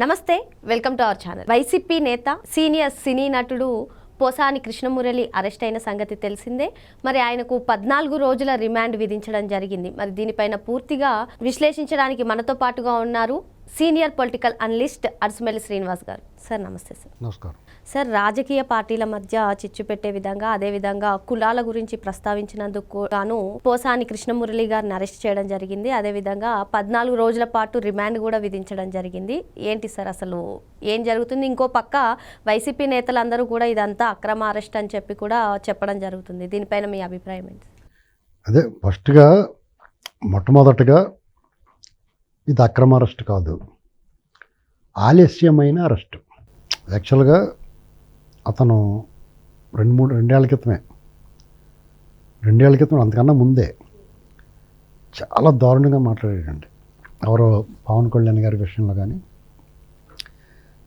నమస్తే welcome to our channel. YCP నేత senior సినీ నటుడు పోసాని కృష్ణమురళి అరెస్ట్ అయిన సంగతి తెలిసిందే. మరి ఆయనకు పద్నాలుగు రోజుల రిమాండ్ విధించడం జరిగింది. మరి దీనిపైన పూర్తిగా విశ్లేషించడానికి మనతో పాటుగా ఉన్నారు senior political analyst Arasumelli Srinivas garu. Sir నమస్తే సార్. నమస్కారం. సార్ రాజకీయ పార్టీల మధ్య చిచ్చు పెట్టే విధంగా అదే విధంగా కులాల గురించి ప్రస్తావించినందుకు గాను పోసాని కృష్ణమురళి గారిని అరెస్ట్ చేయడం జరిగింది. అదే విధంగా పద్నాలుగు రోజుల పాటు రిమాండ్ కూడా విధించడం జరిగింది. ఏంటి సార్ అసలు? ఏం జరుగుతుంది? ఇంకో పక్క వైసీపీ నేతలందరూ కూడా ఇదంతా అక్రమ అరెస్ట్ అని చెప్పి కూడా చెప్పడం జరుగుతుంది. దీనిపైన మీ అభిప్రాయం ఏంటి అదే ఫస్ట్గా మొట్టమొదటగా ఇది అక్రమ అరెస్ట్ కాదు. ఆలస్యమైన అరెస్ట్. యాక్చువల్గా అతను రెండు మూడు రెండేళ్ళ క్రితమే. రెండేళ్ళ క్రితం అంతకన్నా ముందే చాలా దారుణంగా మాట్లాడాడండి. ఎవరో పవన్ కళ్యాణ్ గారి విషయంలో కానీ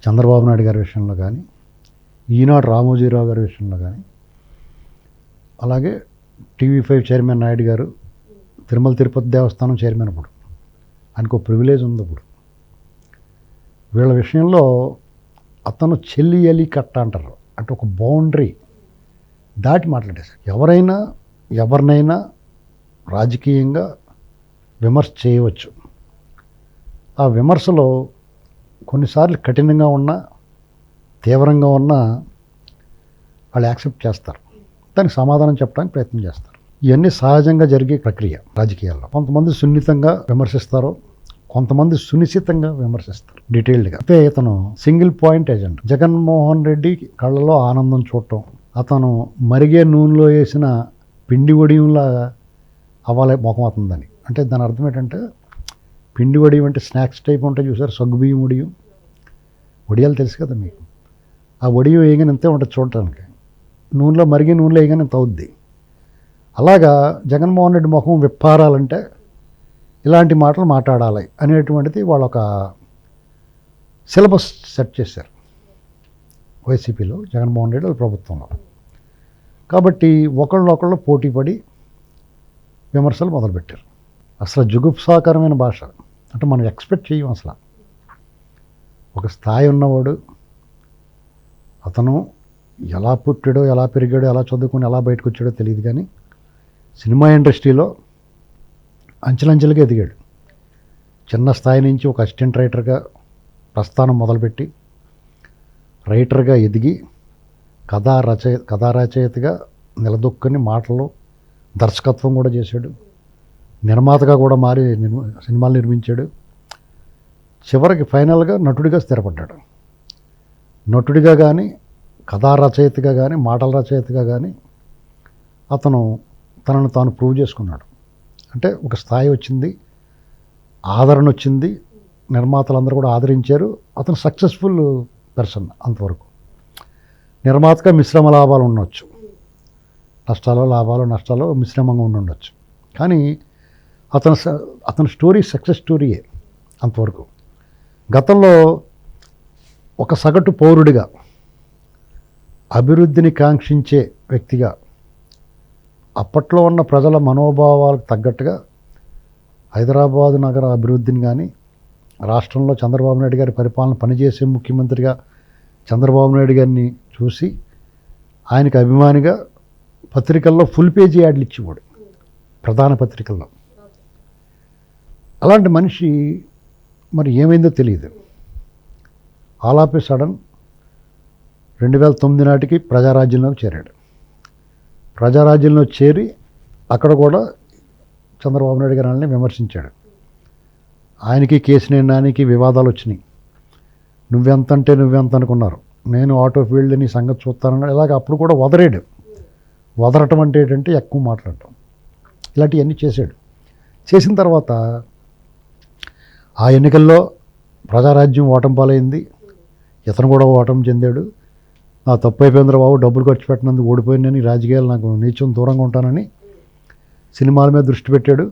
చంద్రబాబు నాయుడు గారి విషయంలో కానీ ఈనాడు రామోజీరావు గారి విషయంలో కానీ అలాగే టీవీ ఫైవ్ చైర్మన్ నాయుడు గారు తిరుమల తిరుపతి దేవస్థానం చైర్మన్ ఇప్పుడు ఆయనకు ప్రివిలేజ్ ఉంది ఇప్పుడు వీళ్ళ విషయంలో అతను చెల్లి ఎలి కట్ట అంటారు. అంటే ఒక బౌండరీ దాటి మాట్లాడేశారు. ఎవరైనా ఎవరినైనా రాజకీయంగా విమర్శ చేయవచ్చు. ఆ విమర్శలో కొన్నిసార్లు కఠినంగా ఉన్నా తీవ్రంగా ఉన్నా వాళ్ళు యాక్సెప్ట్ చేస్తారు. దానికి సమాధానం చెప్పడానికి ప్రయత్నం చేస్తారు. ఇవన్నీ సహజంగా జరిగే ప్రక్రియ రాజకీయాల్లో. కొంతమంది సున్నితంగా విమర్శిస్తారు. కొంతమంది సునిశ్చితంగా విమర్శిస్తారు డీటెయిల్డ్గా. అయితే ఇతను single point agent. Jaganmohan Reddy కళ్ళలో ఆనందం చూడటం అతను మరిగే నూనెలో వేసిన పిండి వడియంలాగా అవ్వాలి ముఖం అవుతుందని అంటే దాని అర్థం ఏంటంటే పిండి వడియం అంటే స్నాక్స్ టైప్ ఉంటాయి చూసారు సగ్గుబియ్యం వడియం. వడియాలు తెలుసు కదా మీకు. ఆ వడియం వేయగానే ఇంతే ఉంటుంది చూడటానికి. నూనెలో మరిగే నూనెలో వేయగానే ఇంత అవుద్ది. అలాగా జగన్మోహన్ రెడ్డి ముఖం విప్పారాలంటే ఇలాంటి మాటలు మాట్లాడాలి అనేటువంటిది వాళ్ళు ఒక సిలబస్ సెట్ చేశారు. వైసీపీలో జగన్మోహన్ రెడ్డి ప్రభుత్వంలో. కాబట్టి ఒకళ్ళొకళ్ళు పోటీ పడి విమర్శలు మొదలుపెట్టారు. అసలు జుగుప్సాకరమైన భాష. అంటే మనం ఎక్స్పెక్ట్ చేయం అసలు. ఒక స్థాయి ఉన్నవాడు అతను ఎలా పుట్టాడో ఎలా పెరిగాడో ఎలా చదువుకుని ఎలా బయటకు వచ్చాడో తెలియదు కానీ సినిమా ఇండస్ట్రీలో అంచెలంచెలుగా ఎదిగాడు. చిన్న స్థాయి నుంచి ఒక అసిస్టెంట్ రైటర్గా ప్రస్థానం మొదలుపెట్టి రైటర్గా ఎదిగి కథా రచయ కథా రచయితగా నిలదొక్కుని మాటలు దర్శకత్వం కూడా చేశాడు. నిర్మాతగా కూడా మారి సినిమాలు నిర్మించాడు. చివరికి ఫైనల్గా నటుడిగా స్థిరపడ్డాడు. నటుడిగా కానీ కథా రచయితగా కానీ మాటల రచయితగా కానీ అతను తనను తాను ప్రూవ్ చేసుకున్నాడు. అంటే ఒక స్థాయి వచ్చింది ఆదరణ వచ్చింది నిర్మాతలందరూ కూడా ఆదరించారు. అతను సక్సెస్ఫుల్ పర్సన్ అంతవరకు. నిర్మాతగా మిశ్రమ లాభాలు ఉండొచ్చు. నష్టాలు లాభాలు నష్టాలు మిశ్రమంగా ఉండి ఉండొచ్చు కానీ అతను స- అతని స్టోరీ సక్సెస్ స్టోరీయే అంతవరకు. గతంలో ఒక సగటు పౌరుడిగా అభివృద్ధిని కాంక్షించే వ్యక్తిగా అప్పట్లో ఉన్న ప్రజల మనోభావాలకు తగ్గట్టుగా హైదరాబాదు నగర అభివృద్ధిని కానీ రాష్ట్రంలో చంద్రబాబు నాయుడు గారి పరిపాలన పనిచేసే ముఖ్యమంత్రిగా చంద్రబాబు నాయుడు గారిని చూసి ఆయనకు అభిమానిగా పత్రికల్లో ఫుల్ పేజీ యాడ్లు ఇచ్చేవాడు ప్రధాన పత్రికల్లో. అలాంటి మనిషి మరి ఏమైందో తెలియదు. ఆల్ ఆఫ్ సడన్ రెండు వేల తొమ్మిది నాటికి ప్రజారాజ్యంలోకి చేరాడు. ప్రజారాజ్యంలో చేరి అక్కడ కూడా చంద్రబాబు నాయుడు గారిని విమర్శించాడు. ఆయనకి కేసినేని నానికి వివాదాలు వచ్చినాయి. నువ్వెంత అంటే నువ్వెంత అనుకున్నారు. నేను ఆటో ఫీల్డ్ నీ సంగతి చూస్తానన్నాడు ఇలాగ అప్పుడు కూడా వదరాడు వదరటం అంటే ఏంటంటే ఎక్కువ మాట్లాడటం. ఇలాంటివన్నీ చేశాడు. చేసిన తర్వాత ఆ ఎన్నికల్లో ప్రజారాజ్యం ఓటం పాలైంది ఇతను కూడా ఓటం చెందాడు. నా తప్పు అయిపోయిందిరా బాబు డబ్బులు ఖర్చు పెట్టినందుకు ఓడిపోయినని రాజకీయాలు నాకు నీచం దూరంగా ఉంటానని సినిమాల మీద దృష్టి పెట్టాడు.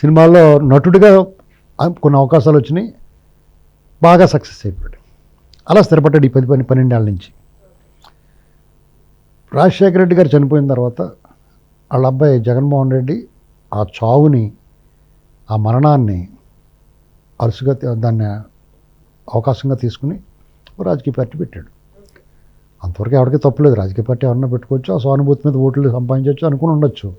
సినిమాల్లో నటుడిగా కొన్ని అవకాశాలు వచ్చినాయి బాగా సక్సెస్ అయిపోయాడు. అలా స్థిరపడ్డాడు ఈ పది పని పన్నెండేళ్ళ నుంచి. రాజశేఖర రెడ్డి గారు చనిపోయిన తర్వాత వాళ్ళ అబ్బాయి జగన్మోహన్ రెడ్డి ఆ చావుని ఆ మరణాన్ని అరుసుగా దాన్ని అవకాశంగా తీసుకుని రాజకీయ పార్టీ పెట్టాడు. అంతవరకు ఎవరికి తప్పులేదు రాజకీయ పార్టీ ఎవరన్నా పెట్టుకోవచ్చు ఆ సానుభూతి మీద ఓట్లు సంపాదించవచ్చు అనుకుని ఉండొచ్చు.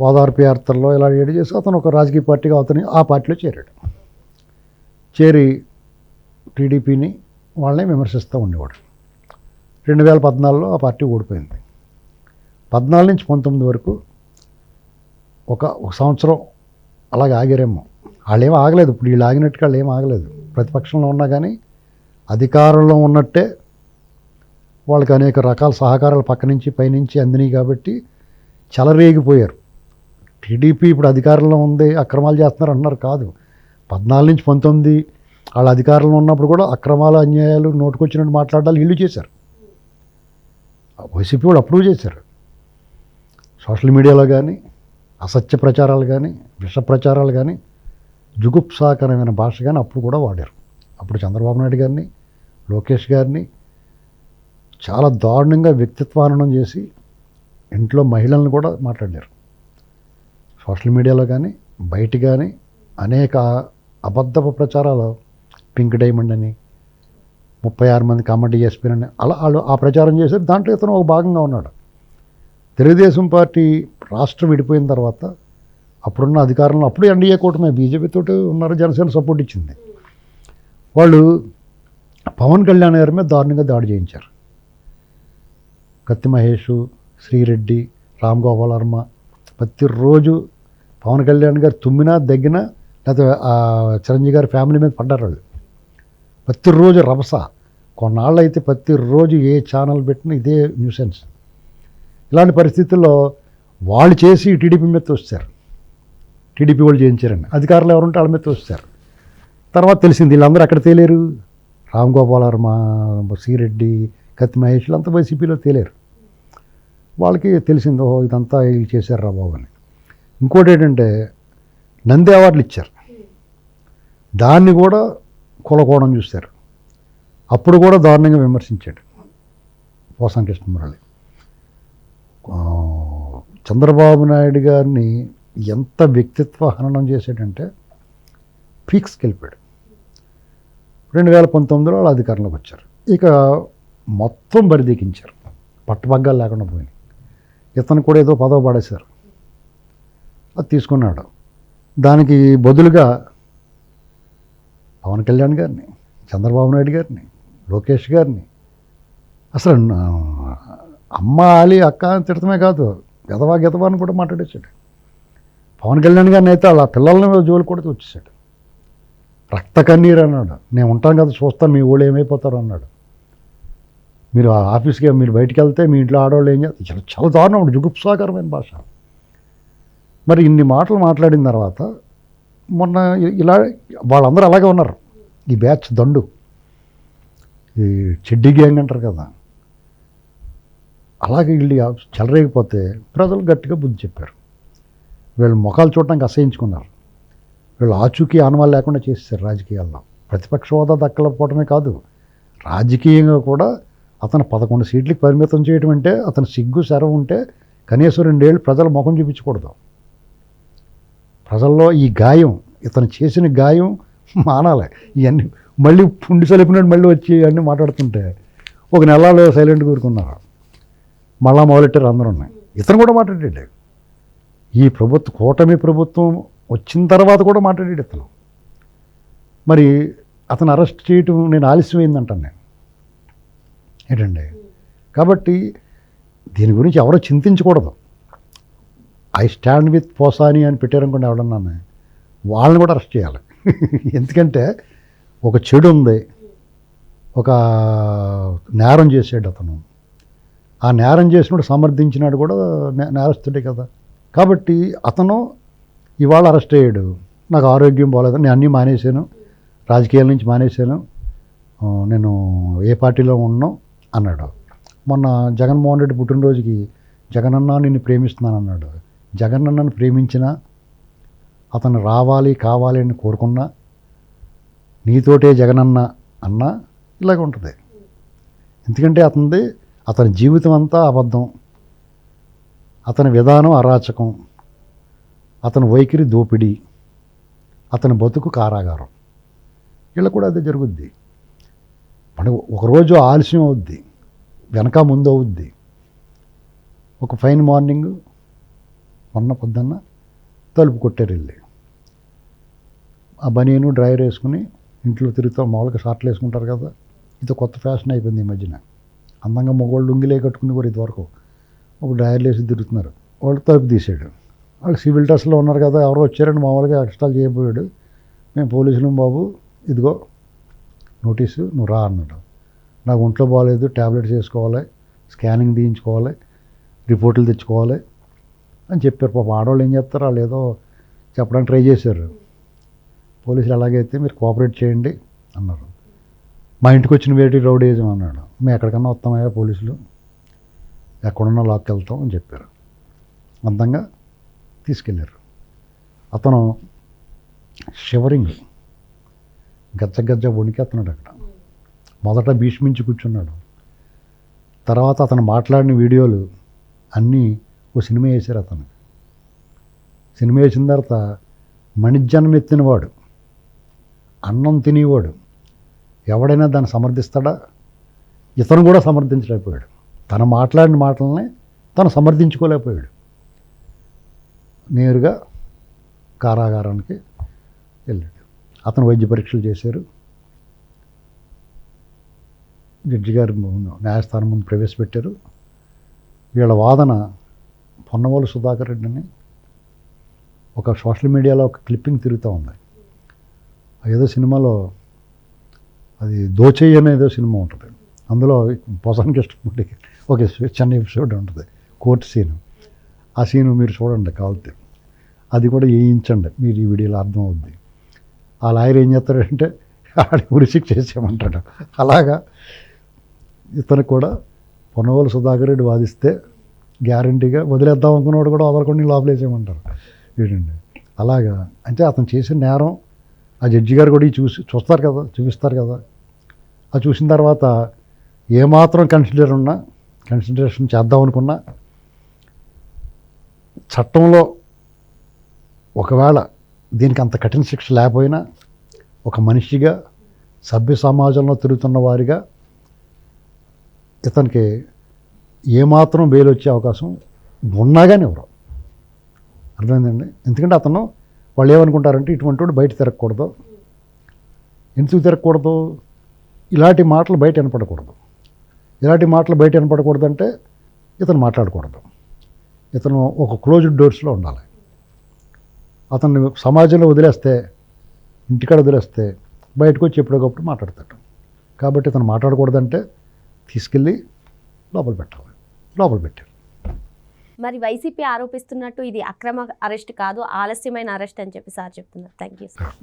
ఓదార్పు యాత్రలో ఇలా ఏడు చేసి అతను ఒక రాజకీయ పార్టీగా అతని ఆ పార్టీలో చేరాడు. చేరి టీడీపీని వాళ్ళని విమర్శిస్తూ ఉండేవాడు. రెండు వేల పద్నాలుగులో ఆ పార్టీ ఓడిపోయింది. పద్నాలుగు నుంచి పంతొమ్మిది వరకు ఒక ఒక సంవత్సరం అలాగే ఆగారేమో. వాళ్ళు ఏం ఆగలేదు. ఇప్పుడు వీళ్ళు ఆగినట్టుగా వాళ్ళు ఏం ఆగలేదు. ప్రతిపక్షంలో ఉన్నా కానీ అధికారంలో ఉన్నట్టే వాళ్ళకి అనేక రకాల సహకారాలు పక్క నుంచి పైనుంచి అందినాయి కాబట్టి చలరేగిపోయారు. టీడీపీ ఇప్పుడు అధికారంలో ఉంది అక్రమాలు చేస్తున్నారు అంటున్నారు కాదు. పద్నాలుగు నుంచి పంతొమ్మిది వాళ్ళ అధికారంలో ఉన్నప్పుడు కూడా అక్రమాలు అన్యాయాలు నోటుకొచ్చినట్టు మాట్లాడాలి ఇల్లు చేశారు. వైసీపీ వాళ్ళు అప్రూవ్ చేశారు. సోషల్ మీడియాలో కానీ అసత్య ప్రచారాలు కానీ విష ప్రచారాలు కానీ జుగుప్సాకరమైన భాష కానీ అప్పుడు కూడా వాడారు. అప్పుడు చంద్రబాబు నాయుడు గారిని లోకేష్ గారిని చాలా దారుణంగా వ్యక్తిత్వానం చేసి ఇంట్లో మహిళలను కూడా మాట్లాడారు సోషల్ మీడియాలో కానీ బయట కానీ అనేక అబద్ధపు ప్రచారాలు పింక్ డైమండ్ అని ముప్పై ఆరు మంది కామెడీ అని అలా వాళ్ళు ఆ ప్రచారం చేశారు దాంట్లో ఇతను ఒక భాగంగా ఉన్నాడు. తెలుగుదేశం పార్టీ రాష్ట్రం విడిపోయిన తర్వాత అప్పుడున్న అధికారంలో అప్పుడు ఎన్డీఏ కూటమి బీజేపీతో ఉన్నారు జనసేన సపోర్ట్ ఇచ్చింది. వాళ్ళు పవన్ కళ్యాణ్ గారి మీద దారుణంగా దాడి చేయించారు. కత్తి మహేష్ శ్రీరెడ్డి రామ్ గోపాల్ వర్మ ప్రతిరోజు పవన్ కళ్యాణ్ గారు తుమ్మినా దగ్గినా లేకపోతే చిరంజీవి గారి ఫ్యామిలీ మీద పడ్డారు వాళ్ళు. ప్రతిరోజు రభస. కొన్నాళ్ళు అయితే ప్రతిరోజు ఏ ఛానల్ పెట్టినా ఇదే న్యూసెన్స్. ఇలాంటి పరిస్థితుల్లో వాళ్ళు చేసి టీడీపీ మీద తోస్తారు. టీడీపీ వాళ్ళు చేయించారండి అధికారులు ఎవరుంటే వాళ్ళ మీద తోస్తారు. తర్వాత తెలిసింది వీళ్ళందరూ ఎక్కడ తేలేరు? రామ్ గోపాల్ వర్మ శ్రీరెడ్డి కత్తి మహేష్లు అంతా వైసీపీలో తేలేరు. వాళ్ళకి తెలిసింది ఓహో ఇదంతా వీళ్ళు చేశారు రా బాబు అని. ఇంకోటి ఏంటంటే నంది అవార్డులు ఇచ్చారు. దాన్ని కూడా కులకోవడం చూశారు. అప్పుడు కూడా దారుణంగా విమర్శించాడు పోసం కృష్ణమురళి చంద్రబాబు నాయుడు గారిని ఎంత వ్యక్తిత్వ హననం చేశాడంటే పీక్స్కి వెళ్ళిపోయాడు. రెండు వేల పంతొమ్మిదిలో వాళ్ళు అధికారంలోకి వచ్చారు. ఇక మొత్తం బరిదెక్కించారు. పట్టపగ్గాలు లేకుండా పోయినాయి. ఇతను కూడా ఏదో పదవ పడేశారు. అది తీసుకున్నాడు. దానికి బదులుగా పవన్ కళ్యాణ్ గారిని చంద్రబాబు నాయుడు గారిని లోకేష్ గారిని. అసలు అమ్మ ఆలి అక్క అని తిడతమే కాదు గదవా గదవా అని కూడా మాట్లాడేశాడు. పవన్ కళ్యాణ్ గారిని అయితే వాళ్ళ పిల్లల్ని జోలు కూడా వచ్చేసాడు రక్త కన్నీరు అన్నాడు. నేను ఉంటాను కదా చూస్తాను మీ ఊళ్ళు ఏమైపోతారు అన్నాడు. మీరు ఆ ఆఫీస్కి మీరు బయటికి వెళ్తే మీ ఇంట్లో ఆడవాళ్ళు ఏం చేస్తారు? చాలా చాలా దారుణం ఉంటుంది జుగుప్సాకరమైన భాష. మరి ఇన్ని మాటలు మాట్లాడిన తర్వాత మొన్న ఇలా వాళ్ళందరూ అలాగే ఉన్నారు. ఈ బ్యాచ్ దండు. ఈ చెడ్డి గ్యాంగ్ అంటారు కదా. అలాగే వీళ్ళు చెలరేగిపోతే ప్రజలు గట్టిగా బుద్ధి చెప్పారు. వీళ్ళు ముఖాలు చూడడానికి అసహించుకున్నారు. వీళ్ళు ఆచూకీ ఆనవాళ్ళు లేకుండా చేస్తారు రాజకీయాల్లో. ప్రతిపక్ష హోదా దక్కలపోవటమే కాదు. రాజకీయంగా కూడా అతను పదకొండు సీట్లకి పరిమితం చేయడం అంటే అతను సిగ్గు శరం ఉంటే కనీసం రెండేళ్ళు ప్రజల ముఖం చూపించకూడదు. ప్రజల్లో ఈ గాయం ఇతను చేసిన గాయం మానాలి. ఇవన్నీ మళ్ళీ పుండి సలిపినట్టు మళ్ళీ వచ్చి అన్నీ మాట్లాడుతుంటే ఒక నెలలో సైలెంట్ కూరుకున్నారు. మళ్ళా మొదలెట్టారు అందరూ ఇతను కూడా మాట్లాడాడు ఈ ప్రభుత్వం కూటమి ప్రభుత్వం వచ్చిన తర్వాత కూడా మాట్లాడాడు ఇతను. మరి అతను అరెస్ట్ చేయటం నేను ఆలస్యమైందంటాను నేను. ఏంటండి? కాబట్టి దీని గురించి ఎవరో చింతించకూడదు. ఐ స్టాండ్ విత్ పోసాని అని పెట్టారనుకోండి ఎవడన్నాను వాళ్ళని కూడా అరెస్ట్ చేయాలి. ఎందుకంటే ఒక చెడు ఉంది ఒక నేరం చేసాడు అతను. ఆ నేరం చేసినప్పుడు సమర్థించినాడు కూడా నేరస్తుడే కదా. కాబట్టి అతను ఇవాళ అరెస్ట్ అయ్యాడు. నాకు ఆరోగ్యం బాగాలేదు నేను అన్నీ మానేశాను. రాజకీయాల నుంచి మానేశాను. నేను ఏ పార్టీలో ఉన్నాను అన్నాడు. మొన్న జగన్మోహన్ రెడ్డి పుట్టినరోజుకి జగనన్న నిన్ను ప్రేమిస్తున్నాను అన్నాడు జగనన్నను ప్రేమించినా అతను రావాలి కావాలి అని కోరుకున్నా నీతోటే జగనన్న అన్నా ఇలాగ ఉంటుంది. ఎందుకంటే అతనిది అతని జీవితం అంతా అబద్ధం. అతని విధానం అరాచకం. అతని వైఖరి దోపిడీ. అతని బతుకు కారాగారం. ఇలా కూడా అదే జరుగుద్ది. మన ఒకరోజు ఆలస్యం అవుద్ది. వెనక ముందు అవుద్ది. ఒక ఫైన్ మార్నింగ్ మొన్న పొద్దున్న తలుపు కొట్టారు వెళ్ళి ఆ బనీను డ్రైవర్ వేసుకుని ఇంట్లో తిరుగుతాం మామూలుగా షార్ట్లు వేసుకుంటారు కదా ఇది కొత్త ఫ్యాషన్ అయిపోయింది ఈ మధ్యన. అందంగా మగవాళ్ళు లుంగిలే కట్టుకుని కూడా ఇదివరకు. ఒక డ్రైవర్లు వేసి తిరుగుతున్నారు. వాళ్ళు తలుపు తీసాడు వాళ్ళు సివిల్ డ్రెస్లో ఉన్నారు కదా ఎవరో వచ్చారని మామూలుగా ఎక్స్టాల్ చేయబోయాడు. మేము పోలీసులు బాబు ఇదిగో నోటీసు నువ్వు రా అన్నాడు. నాకు ఒంట్లో బాగాలేదు ట్యాబ్లెట్స్ వేసుకోవాలి స్కానింగ్ తీయించుకోవాలి రిపోర్ట్లు తెచ్చుకోవాలి అని చెప్పారు. పాప ఆడవాళ్ళు ఏం చెప్తారు వాళ్ళు ఏదో చెప్పడానికి ట్రై చేశారు. పోలీసులు ఎలాగైతే మీరు కోఆపరేట్ చేయండి అన్నారు. మా ఇంటికి వచ్చిన వేటి రౌడీజం అన్నాడు. మేము ఎక్కడికన్నా వస్తామయ్యా పోలీసులు? ఎక్కడున్నా లాక్కి వెళ్తాం అని చెప్పారు. అందంగా తీసుకెళ్ళారు అతను షివరింగ్ గజ్జ గజ్జ వణికేస్తున్నాడు అక్కడ. మొదట భీష్మించి కూర్చున్నాడు. తర్వాత అతను మాట్లాడిన వీడియోలు అన్నీ ఓ సినిమా వేశారు అతను. సినిమా వేసిన తర్వాత మణిజన్మ ఎత్తినవాడు. అన్నం తినేవాడు. ఎవడైనా దాన్ని సమర్థిస్తాడా? ఇతను కూడా సమర్థించలేకపోయాడు. తను మాట్లాడిన మాటలనే తను సమర్థించుకోలేకపోయాడు. నేరుగా కారాగారానికి వెళ్ళాడు. అతను వైద్య పరీక్షలు చేశారు. జడ్జి గారు న్యాయస్థానం ముందు ప్రవేశపెట్టారు. వీళ్ళ వాదన పొన్నవాళ్ళు సుధాకర్ రెడ్డిని ఒక సోషల్ మీడియాలో ఒక క్లిప్పింగ్ తిరుగుతూ ఉంది. ఏదో సినిమాలో అది దోచేయి అనే ఏదో సినిమా ఉంటుంది. అందులో పొసానికి ఇష్టపడి ఒక చిన్న ఎపిసోడ్ ఉంటుంది కోర్టు సీన్. ఆ సీన్ మీరు చూడండి కావాలితే అది కూడా వేయించండి మీరు ఈ వీడియోలో అర్థం అవుద్ది ఆ లాయర్ ఏం చేస్తాడంటే ఆడి ఉరిశిక్ష చేసేయమంటాడు. అలాగా ఇతను కూడా పొన్నవోలు సుధాకర్ రెడ్డి వాదిస్తే గ్యారంటీగా వదిలేద్దాం అనుకున్నవాడు కూడా వదలకుండా లోపలేసేయమంటారు ఏంటండి అలాగా. అంటే అతను చేసిన నేరం ఆ జడ్జి గారు కూడా చూసి చూస్తారు కదా చూపిస్తారు కదా. ఆ చూసిన తర్వాత ఏమాత్రం కన్సిడర్ ఉన్నా కన్సిడరేషన్ చేద్దాం అనుకున్నా చట్టంలో ఒకవేళ దీనికి అంత కఠిన శిక్ష లేకపోయినా ఒక మనిషిగా సభ్య సమాజంలో తిరుగుతున్న వారిగా ఇతనికి ఏమాత్రం బెయిల్ వచ్చే అవకాశం ఉన్నా కానీ ఎవరు. అర్థమైందండి? ఎందుకంటే అతను వాళ్ళు ఏమనుకుంటారంటే ఇటువంటి వాడు బయట తిరగకూడదు. ఎందుకు తిరగకూడదు? ఇలాంటి మాటలు బయట వినపడకూడదు. ఇలాంటి మాటలు బయట వినపడకూడదు అంటే ఇతను మాట్లాడకూడదు. ఇతను ఒక క్లోజ్డ్ డోర్స్లో ఉండాలి. అతన్ని సమాజంలో వదిలేస్తే ఇంటికాడ వదిలేస్తే బయటకు వచ్చి ఎప్పటికప్పుడు మాట్లాడతాడు. కాబట్టి ఇతను మాట్లాడకూడదంటే తీసుకెళ్ళి లోపల పెట్టాలి. లోపల పెట్టారు. మరి వైసీపీ ఆరోపిస్తున్నట్టు ఇది అక్రమ అరెస్ట్ కాదు ఆలస్యమైన అరెస్ట్ అని చెప్పి సార్ చెప్తున్నారు. Thank you sir